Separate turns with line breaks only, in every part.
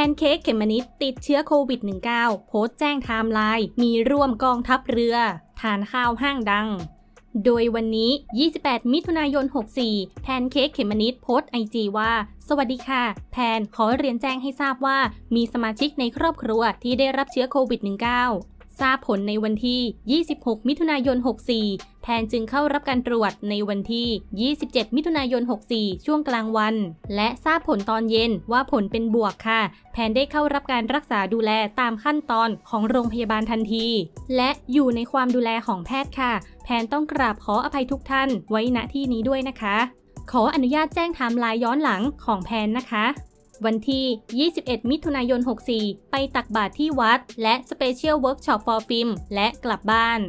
พนเค้กเขมมนิดติดเชื้อโควิด -19 โพสต์แจ้งไทม์ไลน์มีร่วมกองทัพเรือ ทานข้าวห้างดัง โดยวันนี้ 28 มิถุนายน 64 แพนเค้กเขมมนิดโพสต์ไอจีว่า สวัสดีค่ะ แพนขอเรียนแจ้งให้ทราบว่า มีสมาชิกในครอบครัวที่ได้รับเชื้อโควิด -19 ทราบผลในวันที่ 26 มิถุนายน 64แพนจึงเข้ารับการตรวจในวันที่ 27 มิถุนายน 64 ช่วงกลางวัน และทราบผลตอนเย็นว่าผลเป็นบวกค่ะแพนได้เข้ารับการรักษาดูแลตามขั้นตอนของโรงพยาบาลทันที และอยู่ในความดูแลของแพทย์ค่ะ แพนต้องกราบขออภัยทุกท่านไว้ณที่นี้ด้วยนะคะ ขออนุญาตแจ้งไทม์ไลน์ย้อนหลังของแพนนะคะ วันที่ 21 มิถุนายน 64 ไปตักบาตรที่วัด และ Special Workshop for Film และกลับบ้าน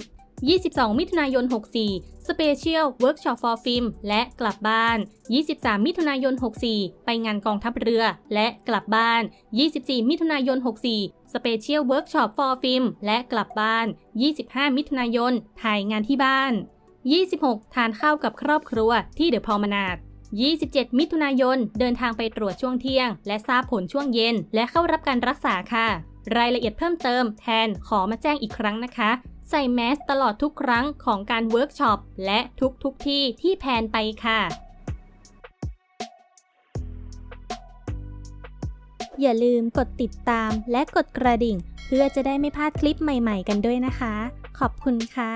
22 มิถุนายน 64 Special Workshop for Film และกลับบ้าน 23 มิถุนายน 64 ไปงานกองทัพเรือ และกลับบ้าน 24 มิถุนายน 64 Special Workshop for Film และกลับบ้าน 25 มิถุนายน ถ่ายงานที่บ้าน 26 ทานข้าวกับครอบครัวที่เดอะพอมนาด 27 มิถุนายน เดินทางไปตรวจช่วงเที่ยง และทราบผลช่วงเย็น และเข้ารับการรักษาค่ะ รายละเอียดเพิ่มเติมแทนขอมาแจ้งอีกครั้งนะคะ ใส่แมสตลอดทุกครั้งของการเวิร์กช็อปและทุกทุกที่ที่แพนไปค่ะ
อย่าลืมกดติดตามและกดกระดิ่ง เพื่อจะได้ไม่พลาดคลิปใหม่ๆกันด้วยนะคะ ขอบคุณค่ะ